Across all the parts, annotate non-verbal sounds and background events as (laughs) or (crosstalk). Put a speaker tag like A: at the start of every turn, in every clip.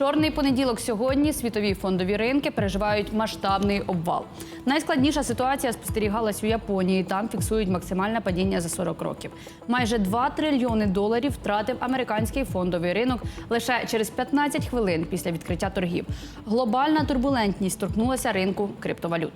A: Чорний понеділок сьогодні світові фондові ринки переживають масштабний обвал. Найскладніша ситуація спостерігалась у Японії. Там фіксують максимальне падіння за 40 років. Майже 2 трильйони доларів втратив американський фондовий ринок лише через 15 хвилин після відкриття торгів. Глобальна турбулентність торкнулася ринку криптовалют.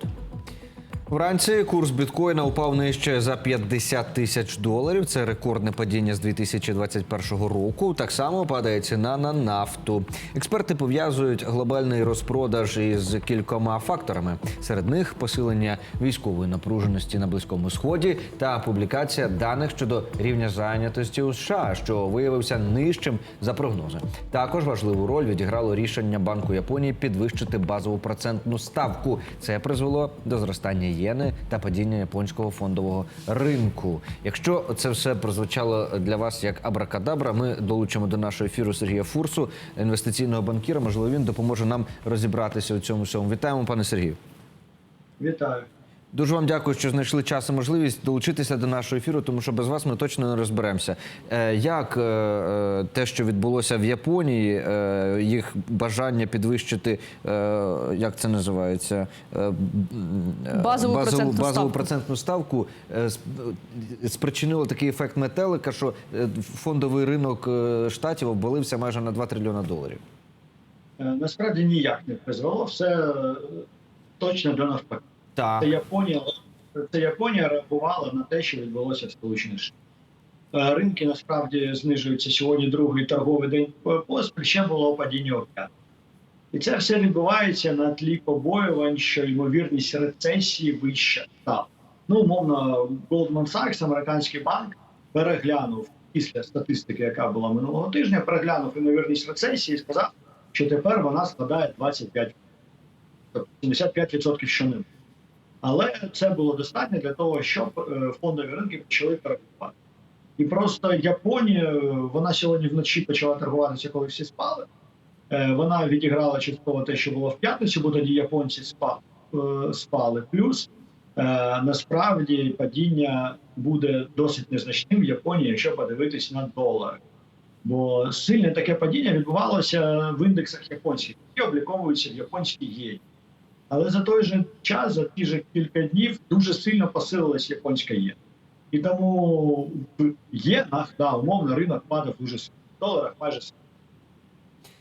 B: Вранці курс біткоїна упав нижче за 50 тисяч доларів. Це рекордне падіння з 2021 року. Так само падає ціна на нафту. Експерти пов'язують глобальний розпродаж із кількома факторами. Серед них посилення військової напруженості на близькому сході та публікація даних щодо рівня зайнятості у США, що виявився нижчим за прогнози. Також важливу роль відіграло рішення Банку Японії підвищити базову процентну ставку. Це призвело до зростання єни та падіння японського фондового ринку. Якщо це все прозвучало для вас як абракадабра, ми долучимо до нашого ефіру Сергія Фурсу, інвестиційного банкіра. Можливо, він допоможе нам розібратися у цьому всьому. Вітаємо, пане Сергію.
C: Вітаю.
B: Дуже вам дякую, що знайшли час і можливість долучитися до нашого ефіру, тому що без вас ми точно не розберемося. Е, Як е, е, те, що відбулося в Японії, їх бажання підвищити, як це називається, е,
A: Базову процентну
B: базову
A: ставку.
B: процентну ставку сп- спричинило такий ефект метелика, що фондовий ринок штатів обвалився майже на 2 трильйона доларів.
C: Насправді ніяк не призвело, все точно до навпаки.
B: Так.
C: Це Японія, це Японія реагувала на те, що відбулося в Сполучених Штатах. Е, Ринки насправді знижуються сьогодні другий торговий день поспіль, ще було падіння у. І це все відбувається на тлі побоювань, що ймовірність рецесії вища стала. Ну, умовно, Goldman Sachs, американський банк, переглянув після статистики, яка була минулого тижня, переглянув ймовірність рецесії і сказав, що тепер вона складає 25%. Тобто 75% щоним. Але це було достатньо для того, щоб е, фондові ринки почали торгувати. І просто Японія, е, вона сьогодні вночі почала торгуватися, коли всі спали. Е, Вона відіграла частково те, що було в п'ятницю, бо тоді японці спа- спали. Плюс насправді падіння буде досить незначним в Японії, якщо подивитись на долар. Бо сильне таке падіння відбувалося в індексах японських, які обліковуються в японській єні. Але за той же час, за ті ж кілька днів, дуже сильно посилилась японська єна. І тому в єнах, да, умовно, ринок падав дуже сильно. В доларах майже сильно.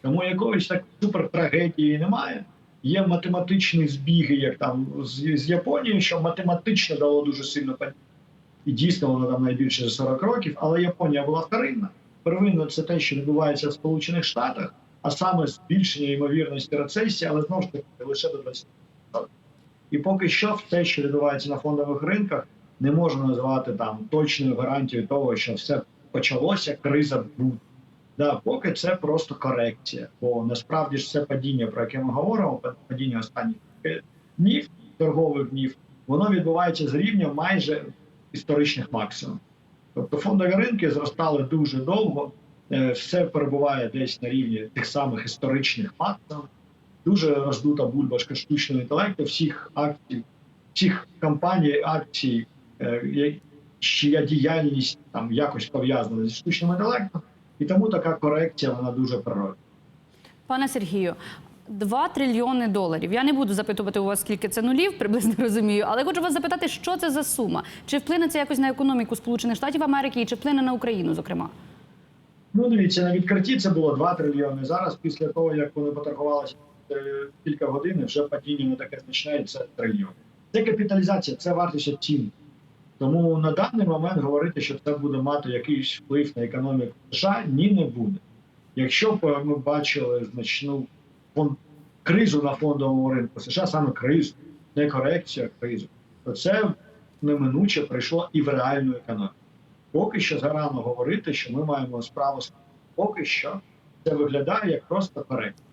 C: Тому якоїсь так супер трагедії немає. Є математичні збіги, як там з, з Японією, що математично дало дуже сильно падіння. І дійсно воно там найбільше за 40 років, але Японія була вторинна. Первинно це те, що відбувається в Сполучених Штатах, а саме збільшення ймовірності рецесії, але знову ж таки лише до 20%. І поки що те, що відбувається на фондових ринках, не можна назвати там точною гарантією того, що все почалося, криза буде. Да, поки це просто корекція. Бо насправді ж це падіння, про яке ми говоримо, падіння останніх днів, торгових днів, воно відбувається з рівня майже історичних максимумів. Тобто фондові ринки зростали дуже довго, все перебуває десь на рівні тих самих історичних максимумів. Дуже роздута бульбашка штучного інтелекту, всіх акцій, всіх компаній, акцій, е, чия діяльність там якось пов'язана зі штучним інтелектом, і тому така корекція вона дуже природна.
A: Пане Сергію, 2 трильйони доларів. Я не буду запитувати у вас, скільки це нулів, приблизно розумію, але хочу вас запитати, що це за сума? Чи вплине це якось на економіку Сполучених Штатів Америки і чи вплине на Україну, зокрема?
C: Ну, дивіться, на відкритті це було 2 трильйони. Зараз, після того, як вони поторгувалися е, кілька годин, вже падіння не таке значне, і це трильйон. Це капіталізація, це вартість оцінки. Тому на даний момент говорити, що це буде мати якийсь вплив на економіку США, ні, не буде. Якщо б е, ми бачили значну фон- кризу на фондовому ринку США, саме кризу, не корекцію, а кризу, то це неминуче прийшло і в реальну економіку. Поки що зарано говорити, що ми маємо справу з поки що це виглядає як просто корекція.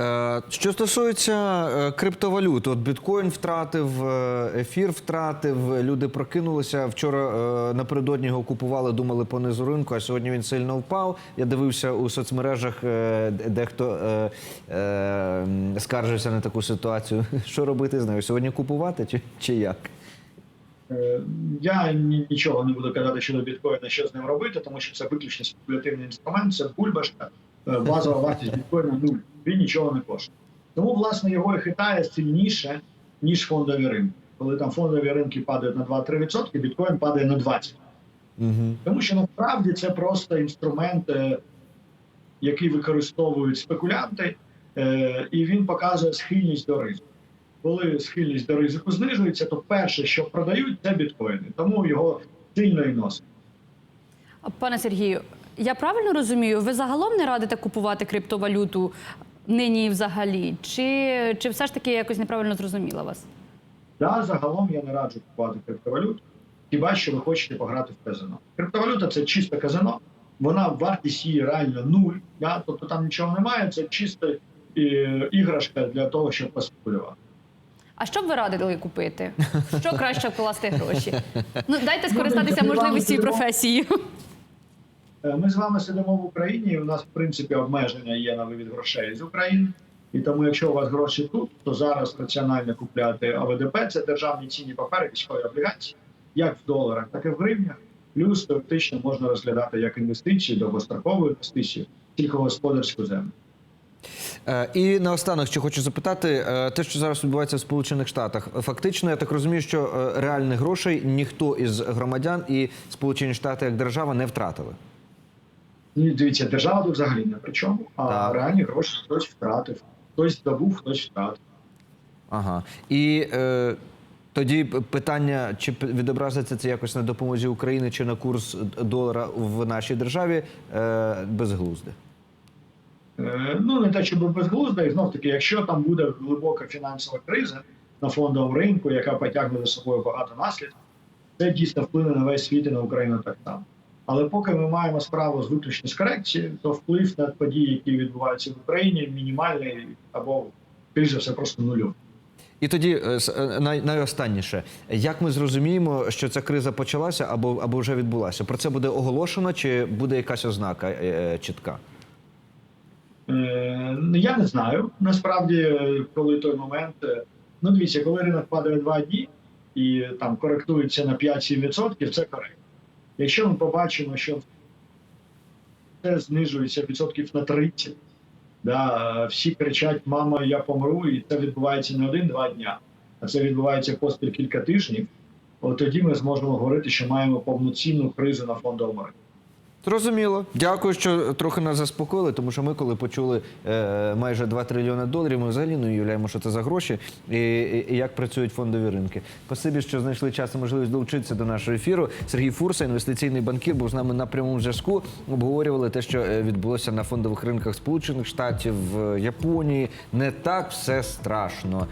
B: Е, Що стосується е, криптовалют, от біткоін втратив, е, ефір втратив, люди прокинулися. Вчора напередодні його купували, думали по низу ринку, а сьогодні він сильно впав. Я дивився у соцмережах, дехто скаржився на таку ситуацію. (laughs) Що робити з нею? Сьогодні купувати чи, чи як?
C: Е, Я нічого не буду казати щодо біткоїна, що з ним робити, тому що це виключно спекулятивний інструмент, це бульбашка. е, базова вартість біткоїна нуль. Він нічого не коштує. Тому, власне, його і хитає сильніше, ніж фондові ринки. Коли там фондові ринки падають на 2-3%, біткоін падає на 20%.
B: Угу.
C: Тому що насправді це просто інструмент, е, який використовують спекулянти, і він показує схильність до ризику. Коли схильність до ризику знижується, то перше, що продають, це біткоїни. Тому його сильно і носить.
A: Пане Сергію, я правильно розумію, ви загалом не радите купувати криптовалюту нині взагалі? Чи, чи все ж таки я якось неправильно зрозуміла вас?
C: Да, загалом я не раджу купувати криптовалюту, хіба що ви хочете пограти в казино. Криптовалюта це чисте казино, вона вартість її реально нуль, да? тобто там нічого немає, це чисто е, іграшка для того, щоб поспекулювати.
A: А що б ви радили купити? (laughs) Що краще вкласти гроші? Ну дайте скористатися можливістю
C: вам
A: професією.
C: Е, Ми з вами сидимо в Україні. і У нас в принципі обмеження є на вивід грошей з України. І тому, якщо у вас гроші тут, то зараз раціонально купляти ОВДП це державні цінні папери, військові облігації, як в доларах, так і в гривнях. Плюс теоретично можна розглядати як інвестиції, довгострокову інвестицію, сільськогосподарську землю.
B: Е, І наостанок, що хочу запитати, е, те, що зараз відбувається в Сполучених Штатах, фактично, я так розумію, що е, реальних грошей ніхто із громадян і Сполучені Штати як держава не втратили.
C: Ну, дивіться, держава тут взагалі не при чому, а
B: Так.
C: реальні гроші хтось втратив, хтось здобув, хтось втратив.
B: Ага. І е, тоді питання, чи відобразиться це якось на допомозі України чи на курс долара в нашій державі, е, безглузде.
C: Е, Ну, не те, щоб безглуздо, і знов таки, якщо там буде глибока фінансова криза на фондовому ринку, яка потягне за собою багато наслідків, це дійсно вплине на весь світ і на Україну так само. Але поки ми маємо справу з виключно з корекцією, то вплив на події, які відбуваються в Україні, мінімальний або більш за все просто нульовий.
B: І тоді е, е, най, найостанніше, як ми зрозуміємо, що ця криза почалася або, або вже відбулася? Про це буде оголошено, чи буде якась ознака е, чітка?
C: Я не знаю. Насправді, коли той момент. е, Ну, дивіться, коли ринок падає два дні і там коректується на 5-7%, це коректно. Якщо ми побачимо, що це знижується відсотків на 30, да, всі кричать Мама, я помру, і це відбувається не один-два дня, а це відбувається поспіль кілька тижнів. От тоді ми зможемо говорити, що маємо повноцінну кризу на фондовому ринку.
B: Зрозуміло. Дякую, що трохи нас заспокоїли, тому що ми, коли почули е, майже 2 трильйони доларів, ми взагалі не уявляємо, що це за гроші і, і, і як працюють фондові ринки. Спасибі, що знайшли час і можливість долучитися до нашого ефіру. Сергій Фурса, інвестиційний банкір, був з нами на прямому зв'язку. Обговорювали те, що е, відбулося на фондових ринках Сполучених Штатів, в Японії. Не так все страшно.